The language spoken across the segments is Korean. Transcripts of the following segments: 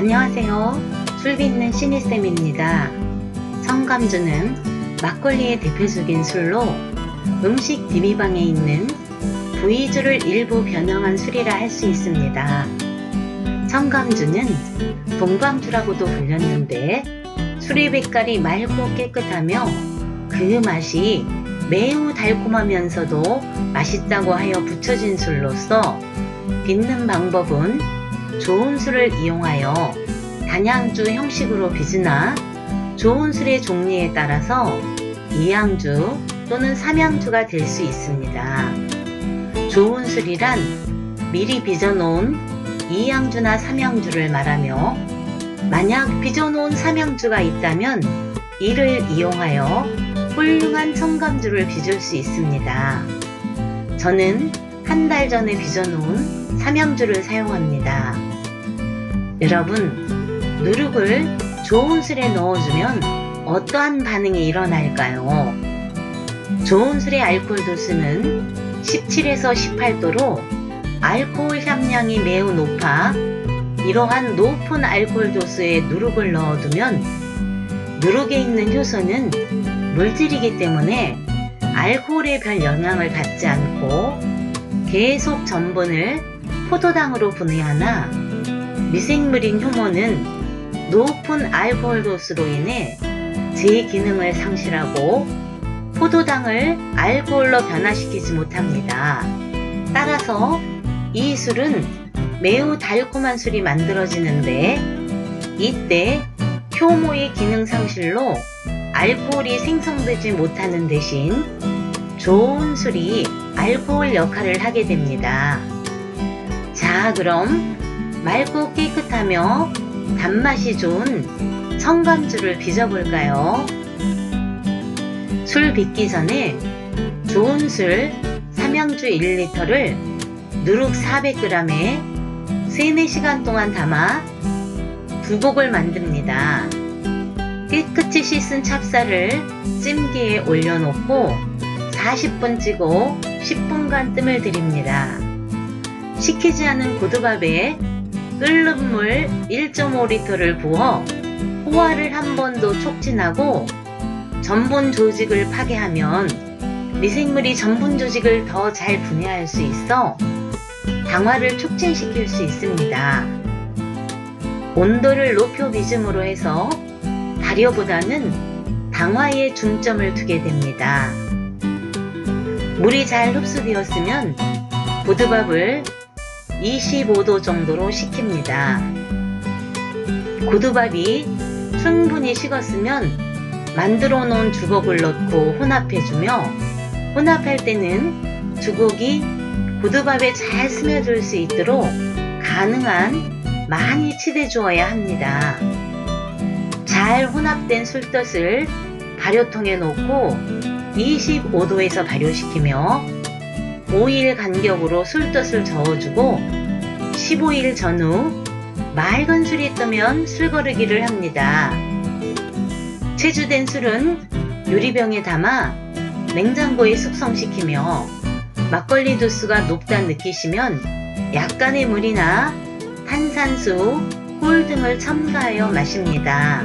안녕하세요. 술 빚는 신이쌤입니다. 청감주는 막걸리의 대표적인 술로 음식 디비방에 있는 부위주를 일부 변형한 술이라 할 수 있습니다. 청감주는 동방주라고도 불렸는데 술의 빛깔이 맑고 깨끗하며 그 맛이 매우 달콤하면서도 맛있다고 하여 붙여진 술로서 빚는 방법은 좋은 술을 이용하여 단양주 형식으로 빚으나 좋은 술의 종류에 따라서 이양주 또는 삼양주가 될 수 있습니다. 좋은 술이란 미리 빚어놓은 이양주나 삼양주를 말하며 만약 빚어놓은 삼양주가 있다면 이를 이용하여 훌륭한 청감주를 빚을 수 있습니다. 저는 한 달 전에 빚어놓은 삼양주를 사용합니다. 여러분, 누룩을 좋은 술에 넣어주면 어떠한 반응이 일어날까요? 좋은 술의 알코올 도수는 17에서 18도로 알코올 함량이 매우 높아 이러한 높은 알코올 도수에 누룩을 넣어두면 누룩에 있는 효소는 물질이기 때문에 알코올에 별 영향을 받지 않고 계속 전분을 포도당으로 분해하나 미생물인 효모는 높은 알코올 도수로 인해 제 기능을 상실하고 포도당을 알코올로 변화시키지 못합니다. 따라서 이 술은 매우 달콤한 술이 만들어지는데 이때 효모의 기능 상실로 알코올이 생성되지 못하는 대신 좋은 술이 알코올 역할을 하게 됩니다. 자, 그럼 맑고 깨끗하며 단맛이 좋은 청감주를 빚어볼까요? 술 빚기 전에 좋은 술 삼양주 1리터를 누룩 400g에 3, 4시간 동안 담아 두 곡을 만듭니다. 깨끗이 씻은 찹쌀을 찜기에 올려놓고 40분 찌고 10분간 뜸을 들입니다. 식히지 않은 고두밥에 끓는 물 1.5리터를 부어 호화를 한번더 촉진하고 전분 조직을 파괴하면 미생물이 전분 조직을 더 잘 분해할 수 있어 당화를 촉진시킬 수 있습니다. 온도를 높여 빚음으로 해서 발효보다는 당화에 중점을 두게 됩니다. 물이 잘 흡수되었으면 고두밥을 25도 정도로 식힙니다. 고두밥이 충분히 식었으면 만들어 놓은 주걱을 넣고 혼합해주며 혼합할 때는 주걱이 고두밥에 잘 스며들 수 있도록 가능한 많이 치대 주어야 합니다. 잘 혼합된 술뜻을 발효통에 넣고 25도에서 발효시키며 5일 간격으로 술뜻을 저어주고 15일 전후 맑은 술이 뜨면 술거르기를 합니다. 체주된 술은 유리병에 담아 냉장고에 숙성시키며 막걸리 도수가 높다 느끼시면 약간의 물이나 탄산수, 꿀 등을 첨가하여 마십니다.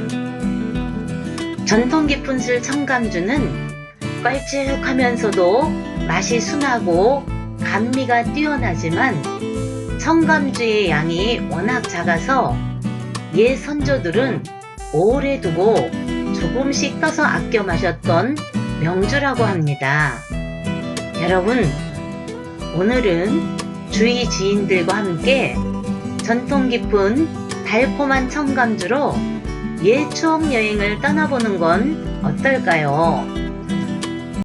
전통 깊은 술 청감주는 껄쭉하면서도 맛이 순하고 감미가 뛰어나지만 청감주의 양이 워낙 작아서 옛 선조들은 오래 두고 조금씩 떠서 아껴 마셨던 명주라고 합니다. 여러분, 오늘은 주위 지인들과 함께 전통 깊은 달콤한 청감주로 옛 추억 여행을 떠나보는 건 어떨까요?